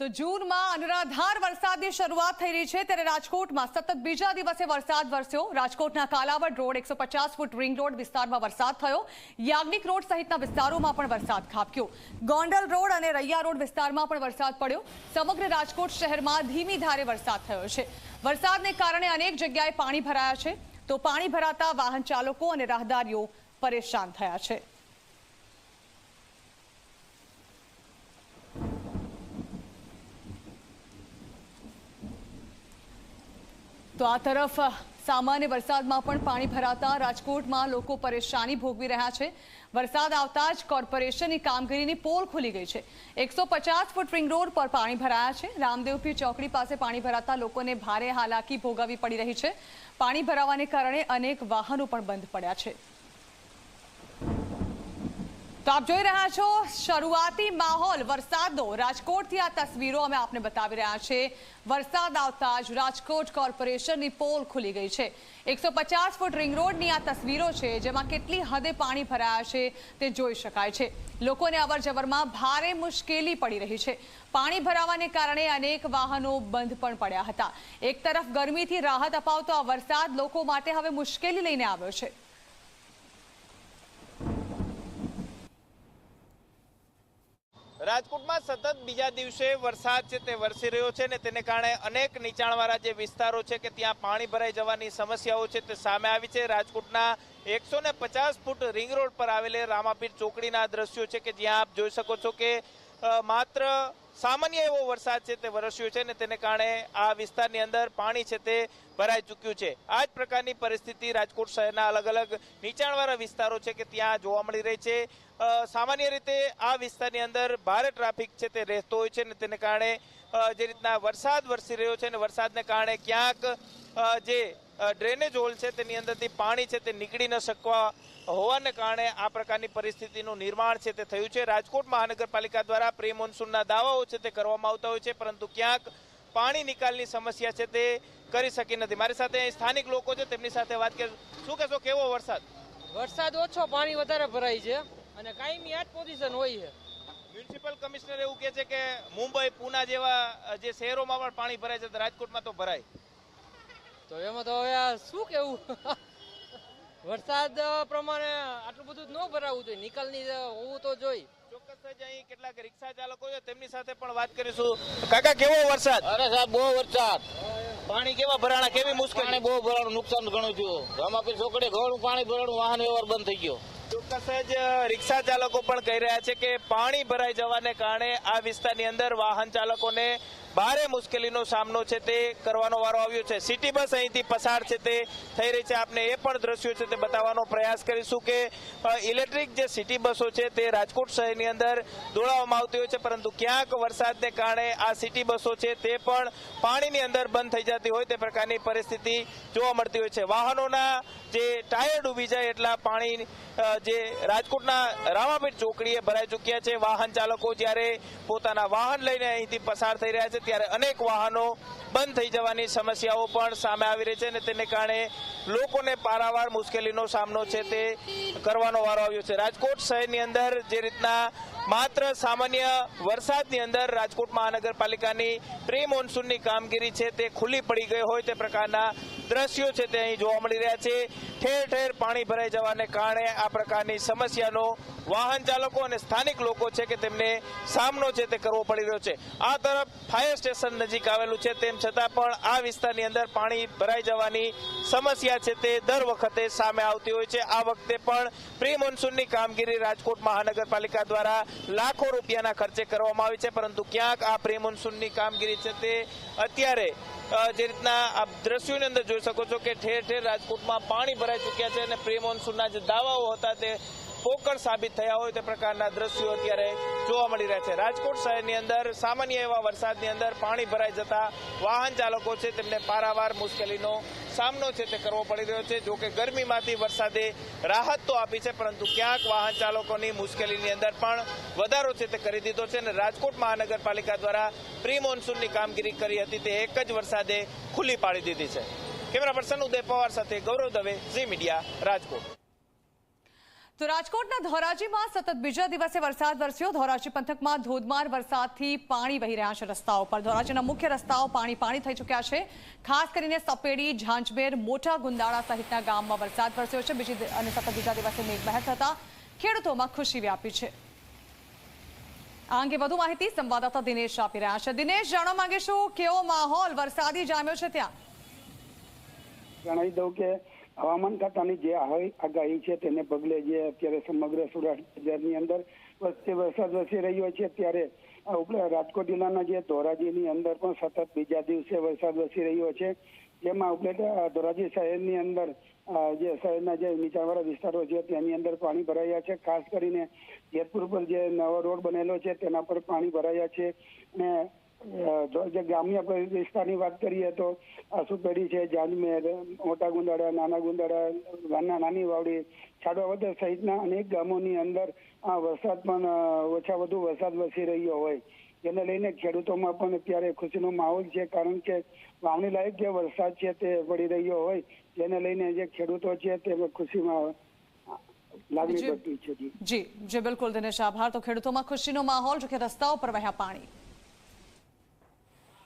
તો જૂનમાં અનરાધાર વરસાદની શરૂઆત થઈ રહી છે. ત્યારે રાજકોટમાં સતત બીજા દિવસે વરસાદ વરસ્યો. રાજકોટના કાલાવડ રોડ એકસો ફૂટ રિંગ રોડ વિસ્તારમાં વરસાદ થયો. યાજ્ઞિક રોડ સહિતના વિસ્તારોમાં પણ વરસાદ ખાબક્યો. ગોંડલ રોડ અને રૈયા રોડ વિસ્તારમાં પણ વરસાદ પડ્યો. સમગ્ર રાજકોટ શહેરમાં ધીમી ધારે વરસાદ થયો છે. વરસાદને કારણે અનેક જગ્યાએ પાણી ભરાયા છે. તો પાણી ભરાતા વાહન ચાલકો અને રાહદારીઓ પરેશાન થયા છે. તો આ તરફ સામાન્ય વરસાદમાં પણ પાણી ભરાતા રાજકોટમાં લોકો પરેશાની ભોગવી રહ્યા છે. વરસાદ આવતા જ કોર્પોરેશનની કામગીરીની પોલ ખુલી ગઈ છે. એકસો ફૂટ રિંગ રોડ પર પાણી ભરાયા છે. રામદેવપીર ચોકડી પાસે પાણી ભરાતા લોકોને ભારે હાલાકી ભોગવવી પડી રહી છે. પાણી ભરાવાને કારણે અનેક વાહનો પણ બંધ પડ્યા છે. તો આપ જોઈ રહ્યા છો શરૂઆતી માહોલ વરસાદનો. રાજકોટથી આ તસવીરો અમે આપને બતાવી રહ્યા છે. વરસાદ આવતા જ રાજકોટ કોર્પોરેશનની પોલ ખુલી ગઈ છે. એકસો પચાસ ફૂટ રિંગ રોડની આ તસવીરો છે, જેમાં કેટલી હદે પાણી ભરાયા છે તે જોઈ શકાય છે. લોકોને અવરજવરમાં ભારે મુશ્કેલી પડી રહી છે. પાણી ભરાવાને કારણે અનેક વાહનો બંધ પણ પડ્યા હતા. એક તરફ ગરમીથી રાહત અપાવતો આ વરસાદ લોકો માટે હવે મુશ્કેલી લઈને આવ્યો છે. રાજકોટમાં સતત બીજા દિવસે વરસાદ છે તે વરસી રહ્યો છે ને તેને કારણે અનેક નીચાણવાળા જે વિસ્તારો છે કે ત્યાં પાણી ભરાઈ જવાની સમસ્યાઓ છે તે સામે આવી છે. રાજકોટના એકસો ને પચાસ ફૂટ રિંગ રોડ પર આવેલે રામાપીર ચોકડીના દ્રશ્યો છે કે જ્યાં આપ જોઈ શકો છો કે માત્ર સામાન્ય એવો વરસાદ છે તે વરસ્યો છે ને તેને કારણે આ વિસ્તારની અંદર પાણી છે તે ભરાઈ ચૂક્યું છે. આ જ પ્રકારની પરિસ્થિતિ રાજકોટ શહેરના અલગ અલગ નીચાણવાળા વિસ્તારો છે કે ત્યાં જોવા મળી રહી છે. સામાન્ય રીતે આ વિસ્તારની અંદર ભારે ટ્રાફિક છે તે રહેતો હોય છે ને તેને કારણે જે રીતના વરસાદ વરસી રહ્યો છે ને વરસાદને કારણે ક્યાંક જે ડ્રેનેજ હોલ છે તેની અંદરથી પાણી છે તે નીકળી ન શકવા હોવાને કારણે આ પ્રકારની પરિસ્થિતિનું નિર્માણ છે તે થયું છે. રાજકોટ મહાનગરપાલિકા દ્વારા પ્રી મોન્સૂનના દાવાઓ છે તે કરવામાં આવતા હોય છે પરંતુ ક્યાંક પાણી નિકાલની સમસ્યા છે તે કરી શકી નથી. મારી સાથે અહીં સ્થાનિક લોકો છે તેમની સાથે વાત કરી શું કહેશો કેવો વરસાદ? વરસાદ ઓછો પાણી વધારે ભરાય છે અને કાયમી આ જ પોઝિશન હોય છે. મ્યુનિસિપલ કમિશનર એવું કહે છે કે મુંબઈ પુના જેવા જે શહેરોમાં પણ પાણી ભરાય છે તો રાજકોટમાં તો ભરાય. તો એમાં તો હવે શું કેવું? વરસાદ પ્રમાણે આટલું બધું ન ભરાવું જોઈએ. નિકાલની હોવું તો જોઈ ચોક્કસ જ અહીં કેટલાક રિક્ષા ચાલકો છે તેમની સાથે પણ વાત કરીશું. કાકા કેવો વરસાદ? અરે સાહેબ બહુ વરસાદ. પાણી કેવા ભરાણા? કેવી મુશ્કેલી? બહુ ભરાણું નુકસાન ઘણું થયું. રામાપીર ચોકડે ઘણું પાણી ભરાણું વાહન વ્યવહાર બંધ થઈ ગયો. ચોક્કસ જ રિક્ષા ચાલકો પણ કહી રહ્યા છે કે પાણી ભરાઈ જવાને કારણે આ વિસ્તારની અંદર વાહન ચાલકોને ભારે મુશ્કેલીનો સામનો છે તે કરવાનો વારો આવ્યો છે. સિટી બસ અહીંથી પસાર છે તે થઈ રહી છે. આપને એ પણ દ્રશ્યો છે તે બતાવવાનો પ્રયાસ કરીશું કે ઇલેક્ટ્રિક જે સિટી બસો છે તે રાજકોટ શહેરની અંદર દોડાવવામાં આવતી હોય છે. પરંતુ ક્યાંક વરસાદને કારણે આ સિટી બસો છે તે પણ પાણીની અંદર બંધ થઈ જતી હોય તે પ્રકારની પરિસ્થિતિ જોવા મળતી હોય છે. વાહનોના જે ટાયર ડૂબી જાય એટલા પાણી જે રાજકોટના રામાપીઠ ચોકડીએ ભરાઈ ચૂક્યા છે. વાહન ચાલકો જ્યારે પોતાના વાહન લઈને અહીંથી પસાર થઈ રહ્યા છે ત્યારે અનેક વાહનો બંધ થઈ જવાની સમસ્યાઓ પણ સામે આવી રહી છે અને તેને કારણે લોકોને પારાવાર મુશ્કેલીનો સામનો છે તે કરવાનો વારો આવ્યો છે. રાજકોટ શહેરની અંદર જે રીતના માત્ર સામાન્ય વરસાદની અંદર રાજકોટ મહાનગરપાલિકાની પ્રી મોન્સૂનની કામગીરી છે તે ખુલ્લી પડી ગઈ હોય તે પ્રકારના દ્રશ્યો છે તે અહીં જોવા મળી રહ્યા છે. ઠેર ઠેર પાણી ભરાઈ જવાને કારણે આ પ્રકારની સમસ્યાનો વાહન ચાલકો અને સ્થાનિક લોકો છે કે તેમને સામનો છે તે કરવો પડી રહ્યો છે. આ તરફ ફાયર સ્ટેશન નજીક આવેલું છે, તેમ છતાં પણ આ વિસ્તારની અંદર પાણી ભરાઈ જવાની સમસ્યા છે તે દર વખતે સામે આવતી હોય છે. આ વખતે પણ પ્રી મોન્સૂનની કામગીરી રાજકોટ મહાનગરપાલિકા દ્વારા લાખો રૂપિયાના ખર્ચે કરવામાં આવી છે, પરંતુ ક્યાંક આ પ્રી મોન્સૂનની કામગીરી છે તે અત્યારે જે રીતના આપ દ્રશ્યોની અંદર જોઈ શકો છો કે ઠેર ઠેર રાજકોટમાં પાણી ભરાઈ ચૂક્યા છે અને પ્રી મોન્સૂનના જે દાવાઓ હતા તે પોકળ સાબિત થયા હોય તે પ્રકારના દ્રશ્યો અત્યારે જોવા મળી રહ્યા છે. રાજકોટ શહેરની અંદર સામાન્ય એવા વરસાદની અંદર પાણી ભરાઈ જતા વાહન ચાલકો છે તેમને પારાવાર મુશ્કેલીનો સામનો છે તે કરવો પડી રહ્યો છે. જોકે ગરમીમાંથી વરસાદે રાહત તો આપી છે, પરંતુ ક્યાંક વાહન ચાલકોની મુશ્કેલીની અંદર પણ વધારો છે તે કરી દીધો છે અને રાજકોટ મહાનગરપાલિકા દ્વારા પ્રી મોન્સૂનની કામગીરી કરી હતી તે એક જ વરસાદે ખુલ્લી પાડી દીધી છે. કેમેરા પર્સન ઉદય પવાર સાથે ગૌરવ દવે, ઝી મીડિયા, રાજકોટ. તો રાજકોટના ધોરાજીમાં સતત બીજા દિવસે વરસાદ વરસ્યો. ધોરાજી પંથકમાં ધોધમાર વરસાદથી પાણી વહી રહ્યા છે રસ્તાઓ પર. ધોરાજીના મુખ્ય રસ્તાઓ પાણી પાણી થઈ ચૂક્યા છે. ખાસ કરીને સપેડી, ઝાંઝબેર, મોટા ગુંદાળા સહિતના ગામમાં વરસાદ વરસ્યો છે. બીજી અને સતત બીજા દિવસે મેઘમહેર થતા ખેડૂતોમાં ખુશી વ્યાપી છે. આ અંગે વધુ માહિતી સંવાદદાતા દિનેશ આપી રહ્યા છે. દિનેશ, જાણવા માંગીશું, કેવો માહોલ? વરસાદી જામ્યો છે ત્યાં? જણાવી દઉં કે હવામાન ખાતાની જે આગાહી છે તેને પગલે જે અત્યારે સમગ્ર સૌરાષ્ટ્ર જિલ્લાની અંદર વચ્ચે વરસાદ વરસી રહ્યો છે ત્યારે રાજકોટ જિલ્લાના જે ધોરાજીની અંદર પણ સતત બીજા દિવસે વરસાદ વરસી રહ્યો છે. જેમાં ઉપલેટ ધોરાજી શહેરની અંદર જે શહેરના જે નીચાણવાળા વિસ્તારો છે તેની અંદર પાણી ભરાયા છે. ખાસ કરીને જેતપુર પર જે નવો રોડ બનેલો છે તેના પર પાણી ભરાયા છે. અને જો- ગ્રામ્ય વિસ્તારની વાત કરીએ તો આસુપેડી છે જાજમેર મોટા ગુંદાડા નાના ગુંદાડા નાની વાવડી છાડવાવદર સહિતના અનેક ગામોની અંદર આ વરસાદ પણ ઓછા વધુ વરસાદ વસી રહ્યો હોય. જેને લઈને ખેડૂતોમાં પણ અત્યારે ખુશીનો માહોલ છે કારણ કે વાવણી લાયક જે વરસાદ છે તે પડી રહ્યો હોય. જેને લઈને જે ખેડૂતો છે તે ખુશીમાં લાગણી પડતી છે. જી. જી બિલકુલ દિનેશ આભાર. તો ખેડૂતોમાં ખુશીનો માહોલ જો કે રસ્તાઓ પર વહ્યા પાણી.